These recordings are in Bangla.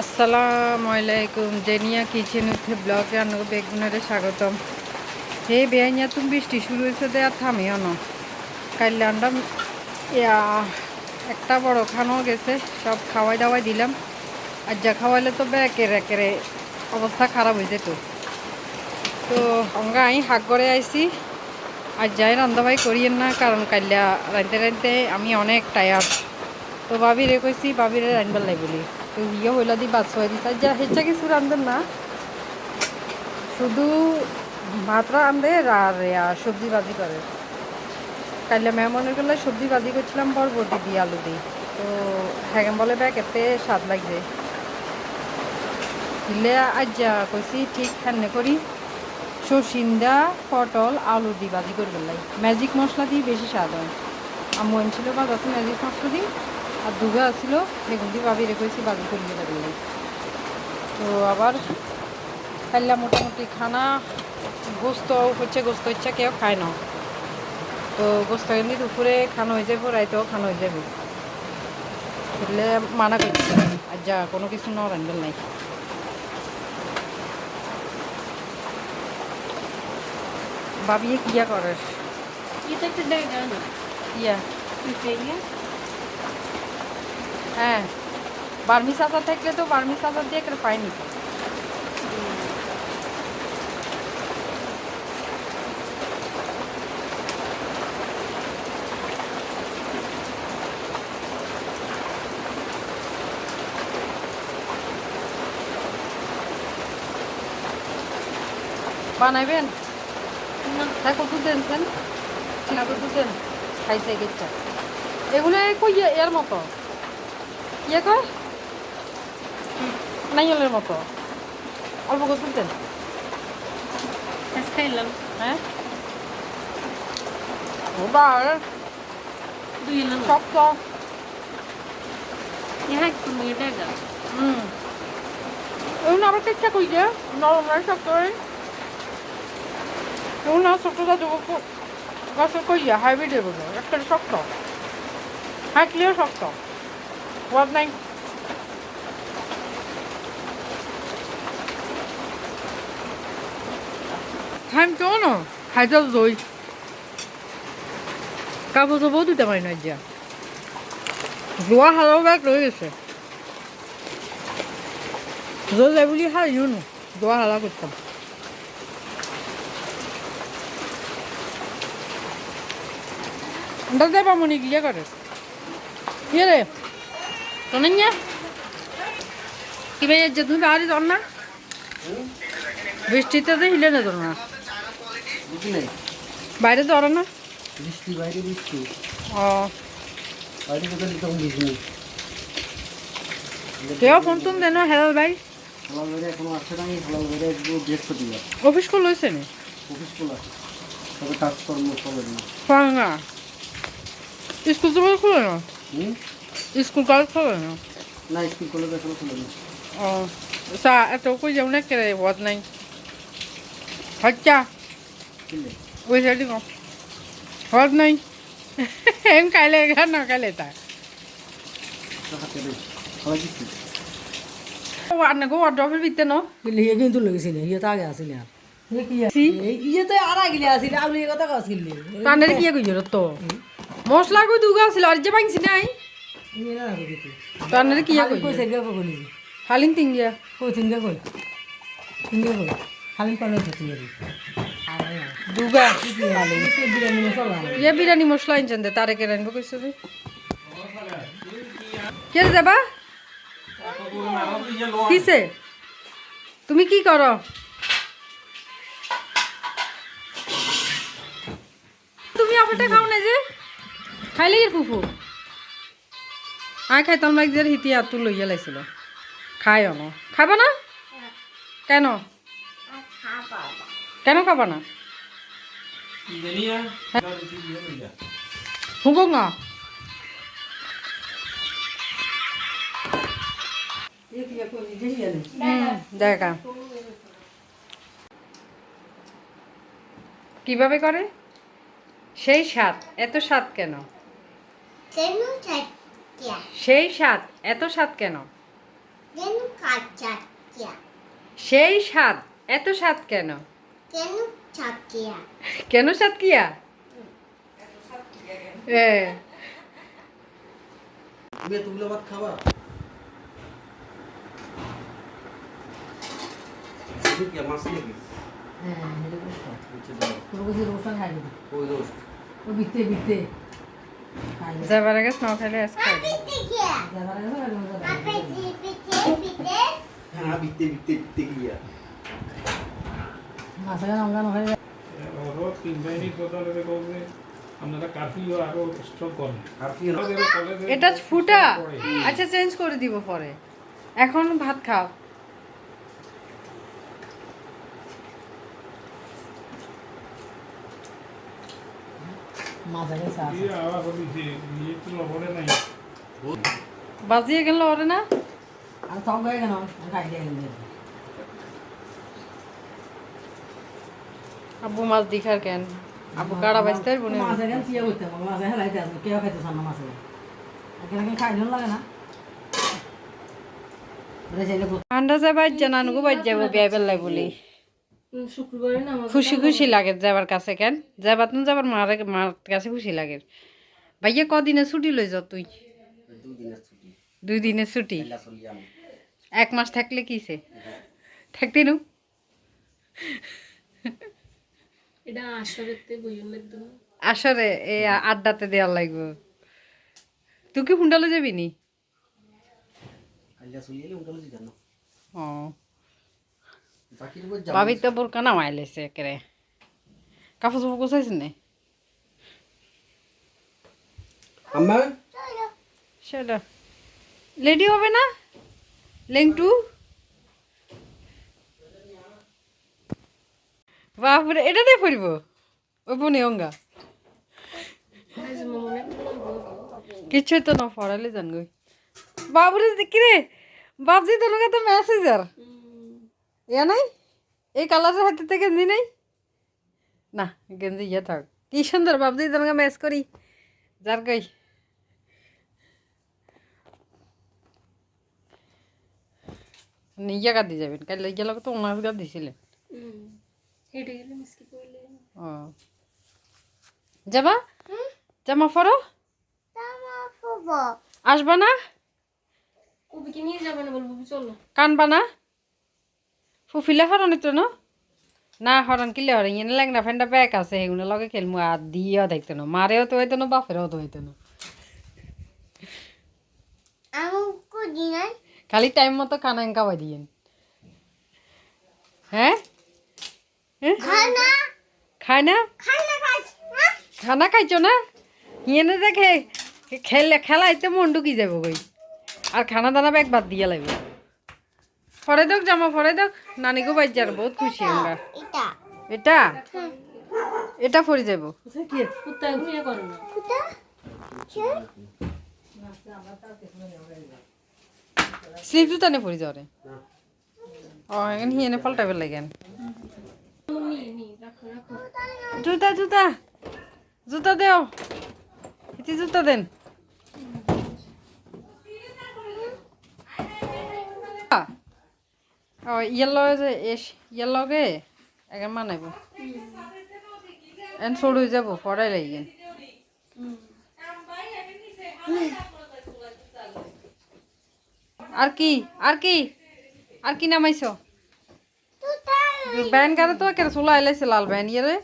আসসালামু আলাইকুম জেনিয়া কিচেন উঠে ব্লগে আনো বেগুনারে স্বাগতম। হে বেআইনিয়া তুমি বৃষ্টি শুরু হয়েছে দে, আর থামিও না। কাইলে আন্ডা একটা বড় খানো গেছে, সব খাওয়াই দাওয়াই দিলাম। আর যা খাওয়াইলে তো বে একের অবস্থা খারাপ হয়ে যেত। তো অঙ্গা আমি হাক করে আইছি। আর যাই রান্দাবাই করিয়েন না, কারণ কাইলা রাইতে রাইতে আমি অনেক টায়ার্ড তো বাবিরে কইছি, বাবিরে রানবার লাই বলি। হইলা দি বাদ সবাই দিছে যা হেচ্ছা কিছু রান্ধেন না। শুধু ভাত রান্ধে আর সবজি ভাজি করে। কাইলে মেহমানের গেলে সবজি ভাজি করছিলাম বর বরবটি দিয়ে আলু দিয়ে। তো হ্যাঁ বলে ব্যাগ এতে স্বাদ লাগছে দিলে আজ যা কইছি, ঠিক হ্যান্নে করি। সরসিন্দা পটল, আলু দিয়ে ভাজি করবে লাই। ম্যাজিক মশলা দিয়ে বেশি স্বাদ হয়। আম্মু এনেছিল বা যত ম্যাজিক মশলা দিই আর দুগা আছিল বেগুন দিয়ে ভাবি রেখেছি বাজি করিয়ে লাগলে তো আবার খাইলা মোটামুটি খানা গোস্ত হচ্ছে গোস্ত ইচ্ছা কেউ খায় না। তো গোস্ত এমনি দুপুরে খানো হয়ে যাব রাইতেও খানো হয়ে যাবে। তাহলে মানা করছি আর যা কোনো কিছু ন রান্ডেল নাই। ভাবিয়ে কিয়া sedang ইয়া। হ্যাঁ বার্মি চাচা থাকলে তো বার্মি চাচা দিয়ে করে পাইনি বানাইবেন? হ্যাঁ কত দেন সেন না কত দেন? খাইছে গেছে। এগুলো কই এর মতো? ইয়ে কয় নাইলের মতো অল্প saya sekalian. হ্যাঁ ওবা Dua yang lama. শক্ত Ya, aku mau dagang. হুম এগুলো আবার চেষ্টা করি যে নরম নয় শক্ত হয় এগুলো শক্তটা দেবো গাছের কই হাইব্রিড দেবো একটা শক্ত ক্লিয়ার শক্ত ওয়াজ নাই খাইম কেমন খাইতে দই কাপড় চাপড়ও দিতে পারি না যা যোৱা হালৰ বেগ লৈ গৈছে জ্বলে বুলি হাৰিও নো যোৱা হালা আন্দাজ যাই পামনি গিয়ে করে কি রে শোনেন না কি ভাই যে তুমি বাড়ি যান না বৃষ্টিতে তো হিলে না তোর না বাইরে ধরো না? বৃষ্টি বাইরে বৃষ্টি। ও। বাইরে কোথাও তখন বুঝিনি কেউ ফোন তুম দেন হেলাল ভাই। হালাল বাইরে এখনও আসছে না আমি হালাল বাইরে একটু বৃহস্পতিবার। অফিস কল হয়েছে নি? অফিস খোলা তবে কাজকর্ম চলে না। স্কুল তো খোলে না? স্কুল কলেজ খোলে না না স্কুল কলেজ এখনও খোলে না ও সা এত কই যাও না কেরে বদ নাই হচ্চা কিনলে ওই সাইডে কম হদ নাই এম কাইলে গা না কাইলে তা হাতে নেই খাওয়া দিচ্ছি ও আর না গো অর্ডার দিতে ন ইয়ে কিন্তু লেগেছিল ইয়ে তো আগে আসিল আর সি ইয়ে তো আর আগে আসিল আপনি এ কথা কছিল কানের কি কই জর তো মশলা কই দুগা আছিল আর যে বাংছি নাই ইয়ে কি হালিন কই? কই? দুগা। ইয়ে বিরিয়ানি মশলা আনছেন দে তারে রানবো কইছে কে যাবা কিসে? তুমি কি করো? তুমি আবারটা খাও না যে? খাইলে কি ফুফু? আয় খাইতাম লাগ যে হিতি আর তুই লইয়া লাইছিল। খাই অন খাবা না? কেন? কেন খাবা না? হুকুক না? দেখা। কীভাবে করে? সেই স্বাদ। এত স্বাদ কেন. সেই স্বাদ এত স্বাদ কেন? কেন সেই স্বাদ এত স্বাদ কেন? কেন স্বাদ কিয়া এ। তুমি এতগুলো ভাত খাবা? মাছ নাকি হ্যাঁ ওই যাবার আগে স্নো খেলে আজকে যাবার আগে হ্যাঁ বিতে বিতে বিতে গিয়া। মাছ গান অঙ্গান তিন বাহিনীর বদলে বলবে আপনারা কার্ফিউ আরও স্ট্রং করেন। আর কি হলো? আমাদের কলেজে এটা ফুটা। আচ্ছা চেঞ্জ করে দিব পরে। এখন ভাত খাও মাছ আগে চা দিয়ে আবার বলিছে নিয়ে তো লবণে নাই বাজিয়ে গেল ওরে না? আর তখন হয়ে গেল খাই দিয়ে গেল। আব্বু মাছ দিখার কেন? আব্বু কাড়া বাজতে বনে মাছ এখন চিয়া করতে হবে মাছ হেলাইতে আসবে। কেউ খাইতে চান না মাছ এখানে এখন খাই দিন লাগে না। ওরে চাইলে আন্দাজে বাজ্যা বাজ যাব বিয়ে বেলায় বলি। খুশি খুশি লাগে যাবার কাছে কেন? যাবার তুমি যাবার মার মার কাছে খুশি লাগে। ভাইয়া কদিনে ছুটি লই যাও তুই দুই দিনের ছুটি? এক মাস থাকলে কিসে থাকতে নু? এটা আসরেতে বইয়ের লাগতো আসরে এই আড্ডাতে দেওয়ার লাগবে। তুই কি হুন্ডালে যাবি নি? ও। ভাবি তো বোরকা নামাই লেছে একেরে কাপড় চোপড় গোছাইছ নে? আম্মা? সেটা লেডি হবে না? লেংটু? বাপরে এটা দিয়ে পড়ব ওই বনি অঙ্গা। কিচ্ছুই তো না পড়ালে জান গই বাবুরে দেখি রে বাবজি তোর লগে তো মেসেজার ইয়া নাই? এই কালারের হাতে থেকে গেঞ্জি নাই? না গেঞ্জি ইয়ে থাক। কি সুন্দর তোর লগে ম্যাচ করি। যার গই নিজে গাদি যাবেন কাল গেলে তো ওনার গাদ দিছিলেন। ও। যাবা? জামা পরো? আসবা না? নিয়ে যাবে না বলব চলো। কানবা না? ফুফিলে হরণ তো ন? না হরণ কিলে হরণ এনে ল্যাংনা ফ্যান্ডা ব্যাগ আছে এগুলো লগে খেলমু আর দিয়েও দেখতো না মারেও তো হইতো না বাপেরও তো হইতো না। খালি টাইম মতো খানা খাওয়াই দিয়েন। হ্যাঁ? হ্যাঁ? খায় না খানা না? খাইছো না? ইয়েনে দেখে খেলে খেলাইতে মন ঢুকি যাব কই আর খানা দানা ব্যাগ বাদ দিয়ে লাগবে। ফরে দেখ জামা ফরে দেখ। নানিকে বাজ্যার বহুত খুশি আমরা। এটা। এটা? এটা পরে যাব কি? কুত্তা ঘুমিয়ে করে না। কুতা চে স্লিপ জুতা নে পরে যাও রে ও এখন হিয়েনে পাল্টাবে লাগেন নি নি রাখো রাখো জুতা জুতা। জুতা দেও। ইতি জুতা দেন। ও যে যাব, পড়াই লাগেন আর কি আর কি আর কি ব্যান গাড়ি তো কেন চুলা আইলাইছে লাল ব্যান ইয়ে রে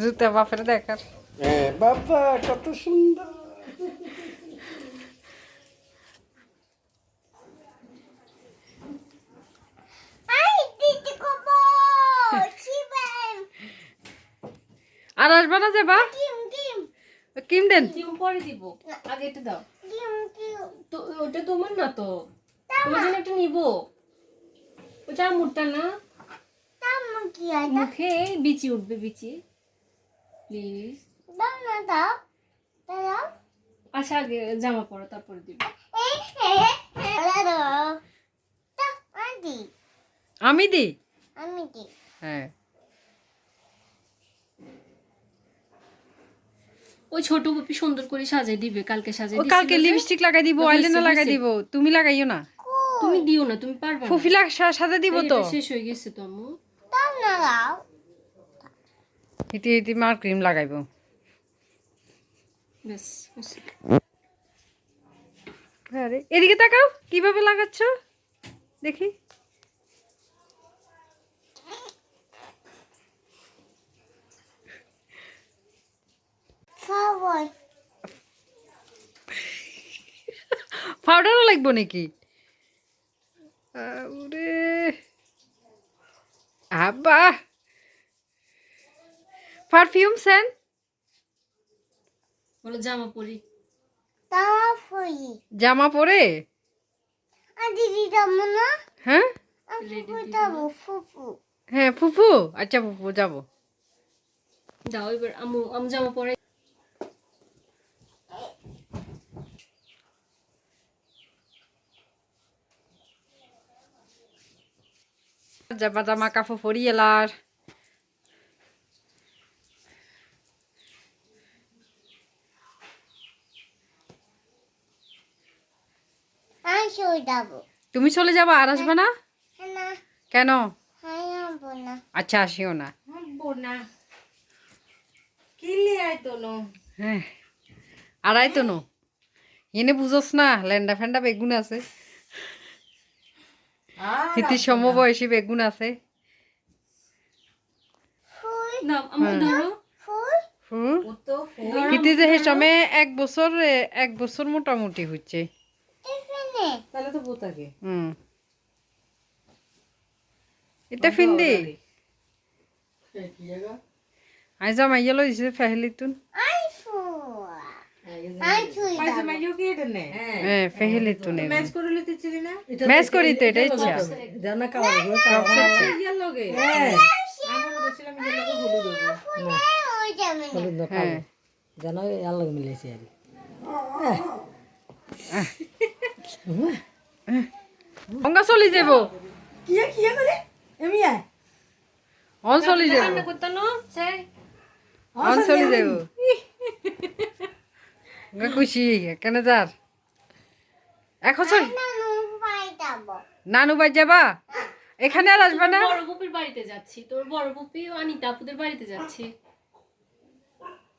জুতা বাপের দেখার। বাবা, কত সুন্দর আই দিদি কবো চিবেন আর আসবা না যাবা কিম কিম কিম দেন ডিম পরে দিব। আগে এটা দাও। কিম কিম তো ওটা তোমার না তো। তোমার জন্য একটা নিবো। ওটা মুটটা না। মুখে বিচি উঠবে বিচি। প্লিজ। দাও না দাও। দাও। আচ্ছা আগে জামা পরো তারপরে দিব। আমি দি আমি দি হ্যাঁ। ওই ছোট পুপি সুন্দর করে সাজাই দিবে কালকে সাজাই ও কালকে লিপস্টিক লাগাই দিব আইলাইনার লাগাই দিব তুমি লাগাইও না। তুমি দিও না তুমি পারবে না। ফুফি লাগ সাথে দিব তো। শেষ হয়ে গেছে তো আম্মু। Tao nào lão. ইতি ইতি মার ক্রিম লাগাইব। হইছে। আরে এদিকে তাকাও কীভাবে লাগাচ্ছ? দেখি Sao rồi? পাউডারও লাগবো নাকি? আব্বা। পারফিউম সেন বলো জামা পরি. জামা পরে। đi đâu হ্যাঁ. হ্যাঁ ফুফু আচ্ছা ফুফু যাব। যাও এবার আম্মু আম্মু জামা পরে। জামা জামা কাপড় পরি এলার? তুমি চলে যাবা আর আসবে না? কেন? আচ্ছা আসিও না। হ্যাঁ আড়াই তো নো এনে বুঝোস না ল্যান্ডা ফ্যান্ডা বেগুন আছে। হিতির সমবয়সী বেগুন আছে। হিতি যে হেসমে এক বছর এক বছর মোটামুটি হচ্ছে. তাহলে তো বোতাকে হুম। এটা ফিন্দি। আই যা মাইয়া লইছে ফেহলিতুন। হ্যাঁ ফেহলিতুন ম্যাচ করে লইতে ছিলি না ম্যাচ করি তো এটা ইচ্ছা জানা কাওয়া গো কাওয়া ইয়ার লগে হ্যাঁ আমি বলছিলাম ইয়ার লগে হলুদ দেবো Ôi trời mình. হলুদ না হ্যাঁ জানো ইয়ার লগে মিলাইছে আর অঙ্গা চলি যাব কি কি করে এমি অন চলি যাব অন চলি যাব খুশি কেন যার এখন নানু বাই যাবা। এখানে আর আসবে না? বড় পুপির বাড়িতে যাচ্ছি। তোর বড় পুপি ও অনিতা আপুদের বাড়িতে যাচ্ছি।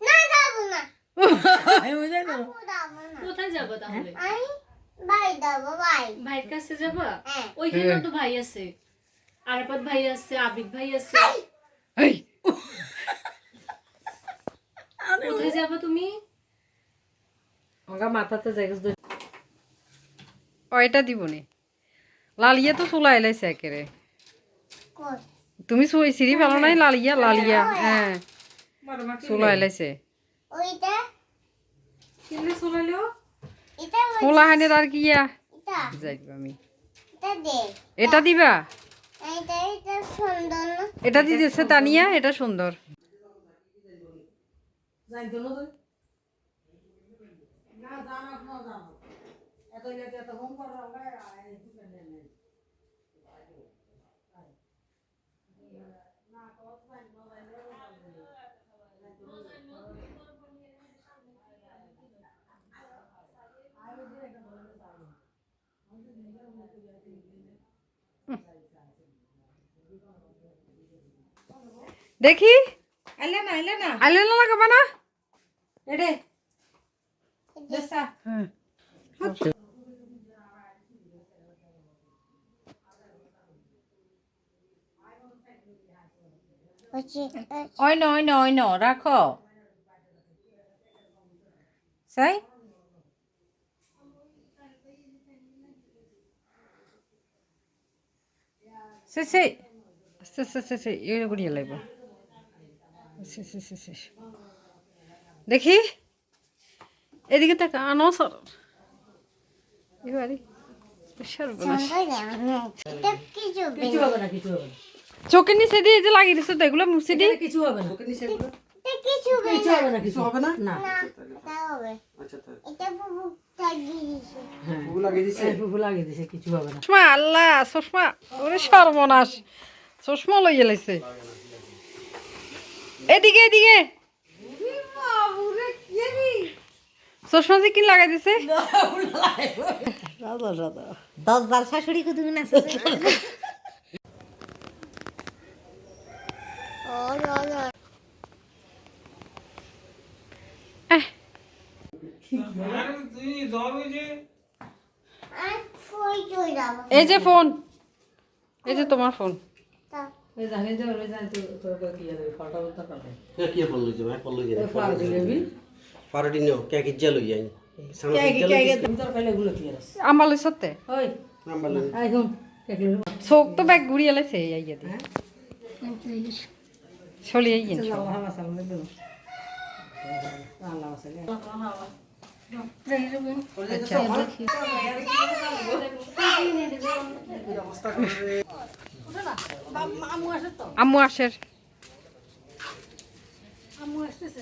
না যাব না। কোথায় যাব তাহলে? আমি বাই যাব বাই। ভাইয়ের কাছে যাবা? হ্যাঁ। ওইখানেও তো ভাই আছে। আরাপাত ভাই আছে আবিদ ভাই আছে। কোথায় যাবা তুমি? মাথাতে জায়গা ও এটা দিব নি। লালিয়া তো চুলা এলাইছে একেরে তুমি সিঁড়ি ফেলো নাই লালিয়া লালিয়া হ্যাঁ। চুলা এলাইছে চুলা হানের আর কিয়া এটা যাইব আমি। এটা দে। এটা দিবা? এটা এটা সুন্দর না না করা দেখি আইলে না আইলে না আইলে না লাগাবা না। এডে ওই ন ওই ন ওই ন রাখো সাই সে সে আস্তে আস্তে আস্তে আস্তে এগুলো করিয়ে লাগবো সে, সে, সে, সে। দেখি এদিকে তাকা আনো সর। এবারে এটা কিছু কিছু হবে না কিছু চোখের নিচে দিয়ে যে লাগিয়ে দিচ্ছে তো এগুলো মুছে এটা কিছু হবে না। কিছু কিছু হবে না কিছু হবে না? না। না এটা হবে। আচ্ছা তাই এটা বুবু লাগিয়ে দিছে ফুল লাগিয়ে দিছে এই ফুফু লাগিয়ে দিছে কিছু হবে না। চশমা আল্লাহ চশমা। ওরে সর্বনাশ। চশমা লইয়ে লাইছে। এদিকে এদিকে। চশমা যে কি লাগাই দিছে। দশ বার শাশুড়ি কুদু না এই যে ফোন এই যে তোমার ফোন। জানি যে ওই জানি তোর কি ফটো কি পড়ল যে ভাই পড়ল যে। পারোটি নেও কে কি জেল হই যাই আমালে সত্যি শোক তো ব্যাগ ঘুরিয়ে লাইছে আচ্ছা। আম্মু আসের। আম্মু আসতেছে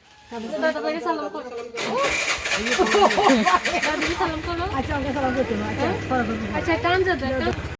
আচ্ছা কান যাতে